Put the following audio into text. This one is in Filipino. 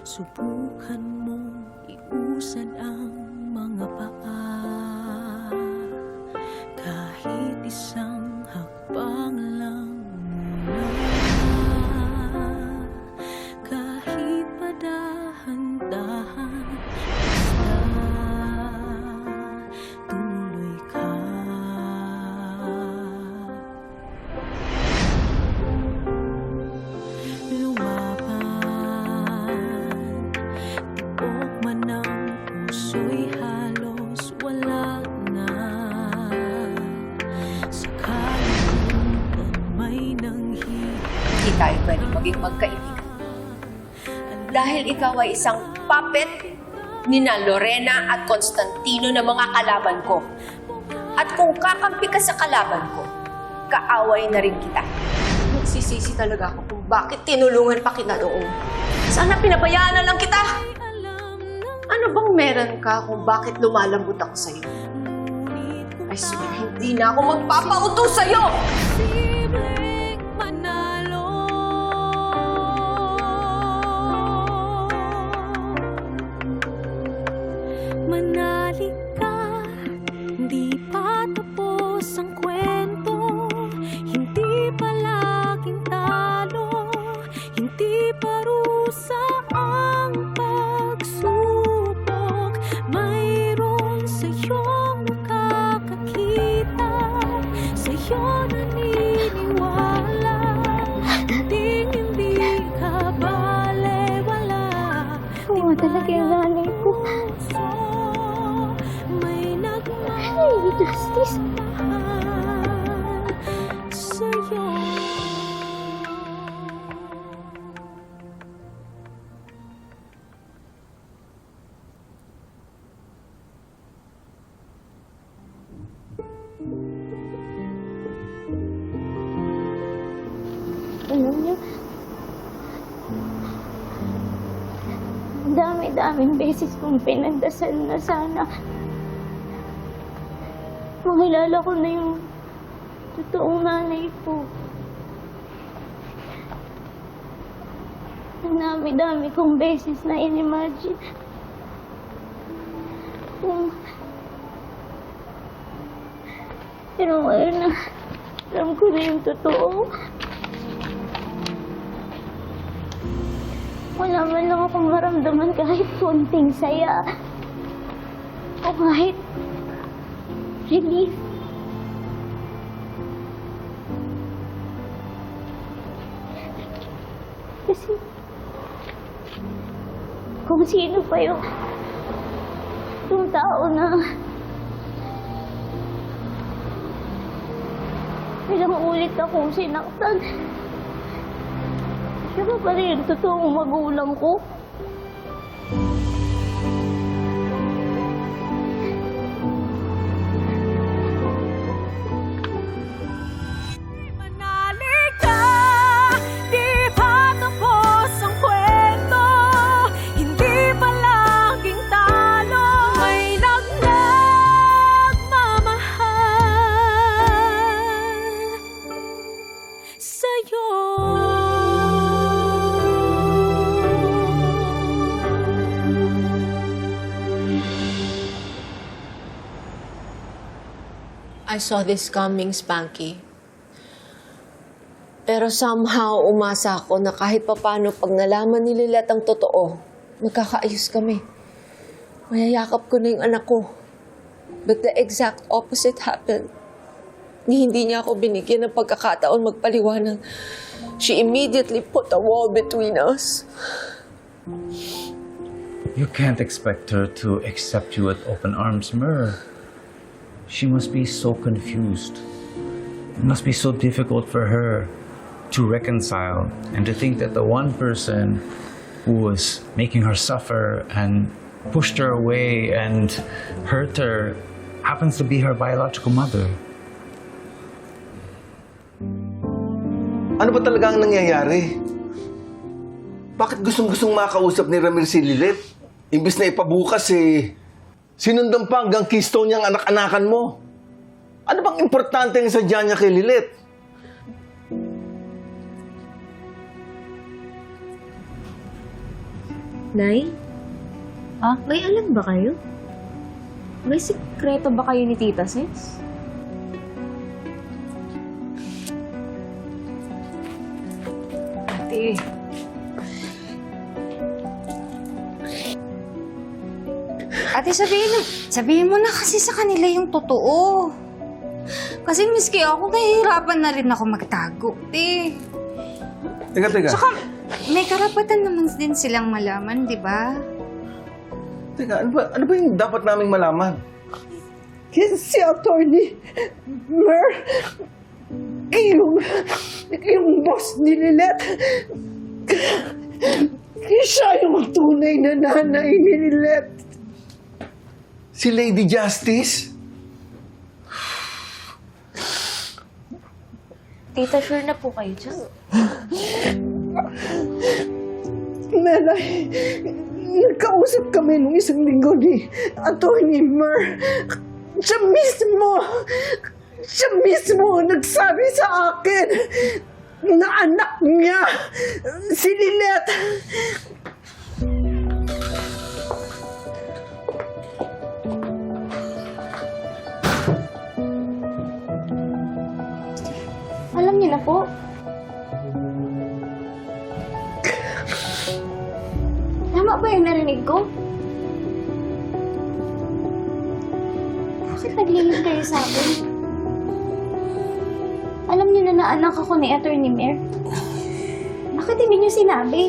Subukan mong iusad ang mga paa. Kahit isang hakbang lang muna pwede maging magkaibigan. Dahil ikaw ay isang puppet ni na Lorena at Constantino na mga kalaban ko. At kung kakampi ka sa kalaban ko, kaaway na rin kita. Nagsisisi talaga ako kung bakit tinulungan pa kita noon. Sana pinabayaan na lang kita. Ano bang meron ka kung bakit lumalambot ako sa'yo? I swear, hindi na ako magpapautos sa'yo! Alam niyo, dami-daming beses kong pinagdasal na sana makilala ko na yung totoong nanay ko. Ang dami-dami kong beses na inimagine kung pero ngayon na alam ko na yung totoo. Wala man lang akong maramdaman kahit konting saya. O kahit relief. Kasi kung sino pa yung yung tao na ilang ulit akong sinaktan. Siya ba pa rin totoong magulang ko? I saw this coming, Spanky. Pero somehow, umasa ako na kahit papano pag nalaman ni Lilat ang totoo, magkakaayos kami. Mayayakap ko na yung anak ko. But the exact opposite happened. Ni hindi niya ako binigyan ng pagkakataon magpaliwanag. She immediately put a wall between us. You can't expect her to accept you with open arms, Myrrh. She must be so confused. It must be so difficult for her to reconcile and to think that the one person who was making her suffer and pushed her away and hurt her happens to be her biological mother. Ano ba talaga ang nangyayari? Bakit gustong-gustong makausap ni Ramir si Lilit? Imbis na ipabukas eh, sinundan pa hanggang keystone niyang anak-anakan mo. Ano bang importante ng sadya niya kay Lilit? Nay? Ah, may alam ba kayo? May sikreto ba kayo ni Tita Sis? Ate. Ate, sabihin, sabihin mo na kasi sa kanila yung totoo. Kasi miski ako, nahihirapan na rin ako magtago. Te. Teka, teka. Tsaka, may karapatan naman din silang malaman, di ba? Teka, ano ba, ano ba yung dapat naming malaman? si attorney Mer yung yung boss ni Lilette siya yung tunay na nanay ni Lilette Si Lady Justice? Tita, sure na po kayo dyan? Melay nagkausap kami nung isang linggo ni attorney Mer siya mismo siya mismo nagsabi sa akin na anak niya si Lilette po. Tama ba yung narinig ko? Bakit naglihim kayo sa akin? Alam niyo na na anak ako ni Attorney Mayor. Bakit hindi niyo sinabi?